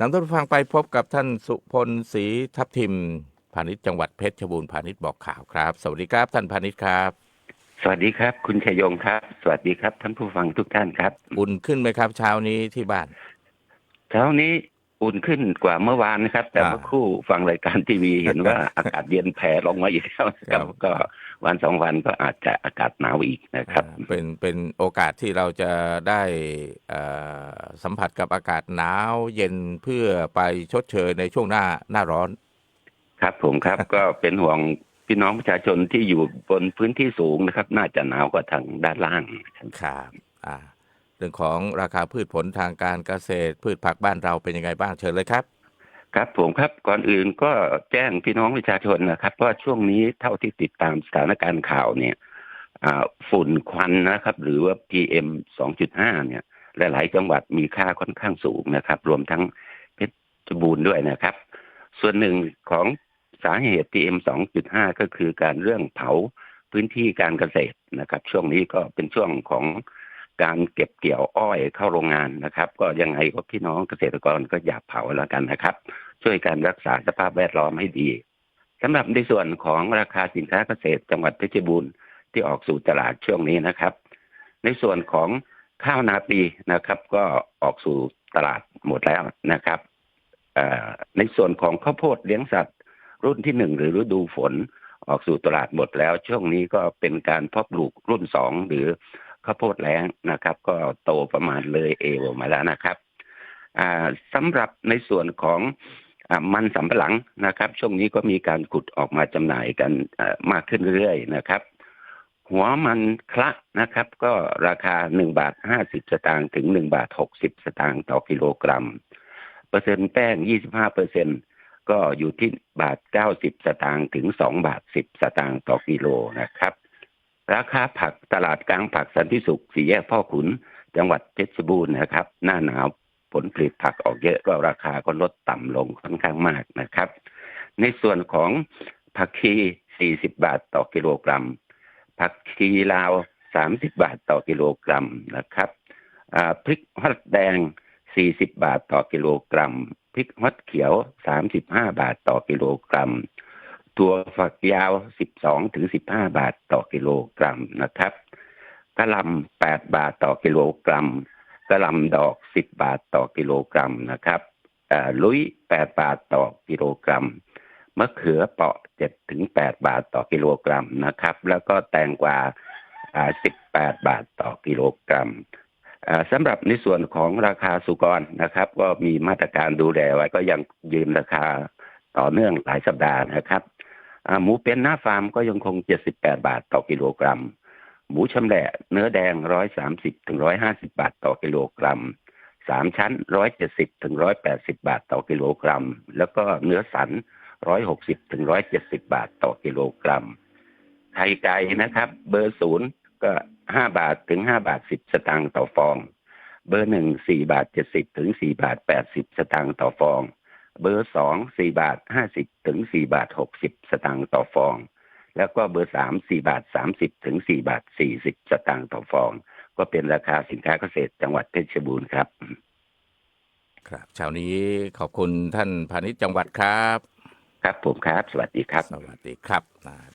นำท่านผู้ฟังไปพบกับท่านสุพลศรีทับทิมพาณิชย์จังหวัดเพชรบูรณ์พาณิชย์บอกข่าวครับ สวัสดีครับท่านพาณิชย์ครับ สวัสดีครับ คุณชยงครับ สวัสดีครับท่านผู้ฟังทุกท่านครับ อุ่นขึ้นไหมครับ เช้านี้ที่บ้าน เช้านี้ อุ่นขึ้นกว่าเมื่อวานนะครับ แต่อ่าเมื่อครู่ฟังรายการทีวีเห็นว่าอากาศเย็นแผ่ลงมาอีกแล้วนะคครัรับบก็วันสองวันก็อาจจะอากาศหนาวอีกนะครับอ่าเป็นเป็นโอกาสที่เราจะได้เอ่อสัมผัสกับอากาศหนาวเย็นเพื่อไปชดเชยในช่วงหน้าหน้าร้อน ครับผมครับก็เป็นห่วงพี่น้องประชาชนที่อยู่บนพื้นที่สูงนะครับ น่าจะหนาวกว่าทางด้านล่างนะครับครับอ่า เรื่องของราคาพืชผลทางการเกษตร พืชผักบ้านเราเป็นยังไงบ้างเชิญเลยครับ ครับผมครับก่อนอื่นก็แจ้งพี่น้องประชาชนนะครับว่าช่วงนี้เท่าที่ติดตามสถานการณ์ข่าวเนี่ยฝุ่นควันนะครับ หรือว่า PM 2.5 เนี่ยหลายๆจังหวัดมีค่าค่อนข้างสูงนะครับ รวมทั้งเพชรบูรณ์ด้วยนะครับ ส่วนหนึ่งของสาเหตุ PM 2.5 ก็คือการเรื่องเผาพื้นที่การเกษตรนะครับ ช่วงนี้ก็เป็นช่วงของ การเก็บเกี่ยวอ้อยเข้าโรงงานนะครับ ก็ยังไงก็พี่น้องเกษตรกรก็อย่าเผาแล้วกันนะครับ ช่วยการรักษาสภาพแวดล้อมให้ดีสำหรับในส่วนของราคาสินค้าเกษตรจังหวัดเพชรบูรณ์ที่ออกสู่ตลาดช่วงนี้นะครับ ในส่วนของข้าวนาปีนะครับ ก็ออกสู่ตลาดหมดแล้วนะครับในส่วนของข้าวโพดเลี้ยงสัตว์ รุ่นที่หนึ่งหรือฤดูฝนออกสู่ตลาดหมดแล้ว ช่วงนี้ก็เป็นการเพาะปลูกรุ่นสองหรือ ข้าวโพดแล้งนะครับ ก็โตประมาณเลยเอวมาแล้วนะครับสำหรับในส่วนของอมันสำปะหลังนะครับ ช่วงนี้ก็มีการขุดออกมาจำหน่ายกันมากขึ้นเรื่อยๆนะครับ หัวมันคละนะครับ ก็ราคาหนึ่งบาทห้าสิบสตางค์ถึงหนึ่งบาทหกสิบสตางค์ต่อกิโลกรัม เปอร์เซ็นต์แป้งยี่สิบห้าเปอร์เซ็นก็อยู่ที่บาทเก้าสิบสตางค์ถึงสองบาทสิบสตางค์ต่อกิโลนะครับ ราคาผักตลาดกลางผักสันติสุขสี่แยกพ่อขุน จังหวัดเพชรบูรณ์นะครับ หน้าหนาวผลผลิตผักออกเยอะก็ราคาก็ลดต่ำลงค่อนข้างมากนะครับ ในส่วนของผักชี40 บาทต่อกิโลกรัม ผักชีลาว 30 บาทต่อกิโลกรัมนะครับพริกฮอตแดง 40 บาทต่อกิโลกรัม พริกฮอตเขียว 35 บาทต่อกิโลกรัม ตัวฝักยาว 12 ถึง 15 บาทต่อกิโลกรัมนะครับกะหล่ำ8 บาทต่อกิโลกรัมกะหล่ำดอก 10 บาทต่อกิโลกรัมนะครับลุย 8 บาทต่อกิโลกรัม มะเขือเปราะ 7 ถึง 8 บาทต่อกิโลกรัมนะครับ แล้วก็แตงกวา 18 บาทต่อกิโลกรัมสำหรับในส่วนของราคาสุกรนะครับ ก็มีมาตรการดูแลไว้ก็ยังยืนราคาต่อเนื่องหลายสัปดาห์นะครับ หมูเป็นหน้าฟาร์มก็ยังคง 78 บาทต่อกิโลกรัม หมูชำแหละเนื้อแดง 130ถึง150 บาทต่อกิโลกรัมสามชั้น 170ถึง180 บาทต่อกิโลกรัม แล้วก็เนื้อสัน 160ถึง170 บาทต่อกิโลกรัม ไข่ไก่นะครับ เบอร์ศูนย์ก็5บาทถึง5บาท10สตางค์ต่อฟอง เบอร์หนึ่ง4บาท70ถึง4บาท80สตางค์ต่อฟอง เบอร์สอง4บาท50ถึง4บาท60สตางค์ต่อฟอง แล้วก็เบอร์สาม4บาท30ถึง4บาท40สตางค์ต่อฟอง ก็เป็นราคาสินค้าเกษตรจังหวัดเพชรบูรณ์ครับ ครับเช้านี้ขอบคุณท่านพาณิชย์จังหวัดครับ ครับผมครับ สวัสดีครับ สวัสดีครับอ่า